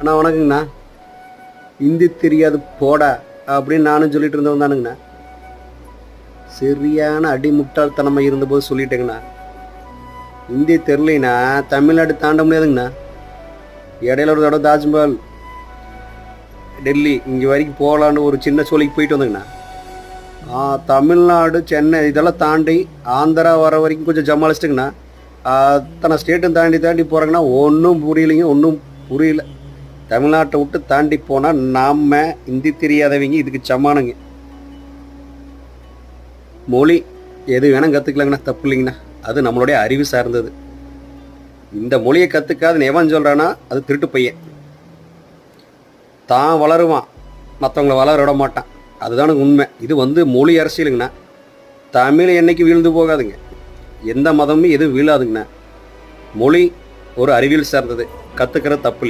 அண்ணா வணக்கங்கண்ணா. இந்தி தெரியாது போடா அப்படின்னு நானும் சொல்லிட்டு இருந்தவன் தானுங்கண்ணா. சரியான அடி முட்டாள்தனமாக இருந்தபோது சொல்லிட்டேங்கண்ணா. இந்தி தெரிலனா தமிழ்நாடு தாண்ட முடியாதுங்கண்ணா. இடையில ஒரு தடவை தாஜ்மஹால் டெல்லி இங்கே வரைக்கும் போகலான்னு ஒரு சின்ன சோலைக்கு போயிட்டு வந்தேங்கண்ணா. தமிழ்நாடு சென்னை இதெல்லாம் தாண்டி ஆந்திரா வர வரைக்கும் கொஞ்சம் ஜமாளிச்சிட்டுங்கண்ணா அத்தனை ஸ்டேட்டும் தாண்டி தாண்டி போகிறாங்கன்னா ஒன்றும் புரியலைங்க ஒன்றும் புரியல. தமிழ்நாட்டை விட்டு தாண்டி போனால் நாம் இந்தி தெரியாதவங்க இதுக்கு சமானங்க. மொழி எது வேணால் கற்றுக்கலாங்கண்ணா தப்பு இல்லைங்கண்ணா. அது நம்மளுடைய அறிவு சார்ந்தது. இந்த மொழியை கற்றுக்காதுன்னு எவன் சொல்கிறானா அது திருட்டு பையன். தான் வளருவான். மற்றவங்கள வளர விட மாட்டான். அதுதானுங்க உண்மை. இது வந்து மொழி அரசியலுங்கண்ணா. தமிழ் என்னைக்கு வீழ்ந்து போகாதுங்க. எந்த மதமும் எதுவும் வீழாதுங்கண்ணா. மொழி ஒரு அறிவியல் சார்ந்தது. கற்றுக்கிற தப்பு இல்லை